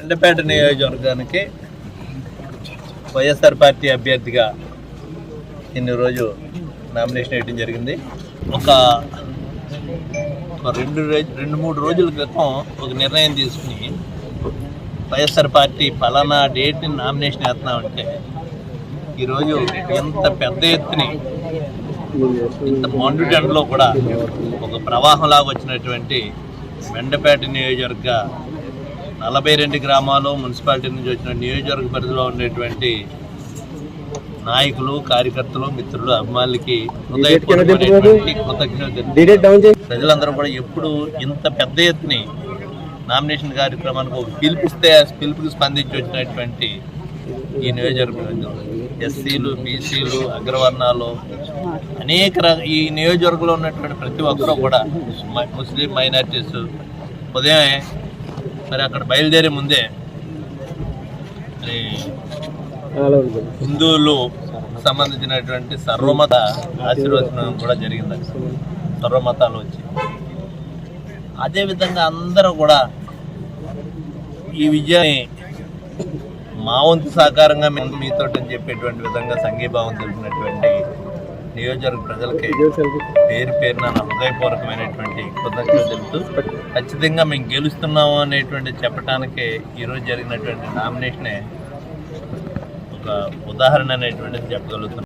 ఎండపేట నియోజకవర్గానికి వైఎస్ఆర్ పార్టీ అభ్యర్థిగా ఇన్ని రోజు నామినేషన్ వేయడం జరిగింది. ఒక రెండు రోజు రెండు మూడు రోజుల క్రితం ఒక నిర్ణయం తీసుకుని వైఎస్ఆర్ పార్టీ ఫలానా డేట్ని నామినేషన్ వేస్తున్నామంటే ఈరోజు ఎంత పెద్ద ఎత్తుని ఇంత మండుటెండలో కూడా ఒక ప్రవాహంలాగా వచ్చినటువంటి మెండపేట నియోజకవర్గ నలభై రెండు గ్రామాలు మున్సిపాలిటీ నుంచి వచ్చిన నియోజకవర్గ పరిధిలో ఉండేటువంటి నాయకులు కార్యకర్తలు మిత్రులు అభిమానులకి హృదయపూర్వకమైనటువంటి ప్రజలందరూ కూడా ఎప్పుడు ఇంత పెద్ద ఎత్తుని నామినేషన్ కార్యక్రమానికి ఒక పిలిపిస్తే ఆ పిలుపుకి స్పందించి వచ్చినటువంటి ఈ నియోజకవర్గం ఎస్సీలు బీసీలు అగ్రవర్ణాలు అనేక ఈ నియోజకవర్గంలో ఉన్నటువంటి ప్రతి ఒక్కరూ కూడా ముస్లిం మైనార్టీస్ ఉదయమే మరి అక్కడ బయలుదేరే ముందే మరి హిందువులు సంబంధించినటువంటి సర్వమత ఆశీర్వచనం కూడా జరిగింది అక్కడ. సర్వమతాలు వచ్చి అదేవిధంగా అందరూ కూడా ఈ విజయాన్ని మా వంతు సహకారంగా మేము మీతో అని చెప్పేటువంటి విధంగా సంఘీభావం తెలిపినటువంటి నియోజకవర్గ ప్రజలకి పేరు పేరున హృదయపూర్వకమైనటువంటి కృతజ్ఞతలు తెలుపుతూ ఖచ్చితంగా మేము గెలుస్తున్నాము అనేటువంటి చెప్పడానికి ఈరోజు జరిగినటువంటి నామినేషనే ఒక ఉదాహరణ అనేటువంటిది చెప్పగలుగుతున్నాం.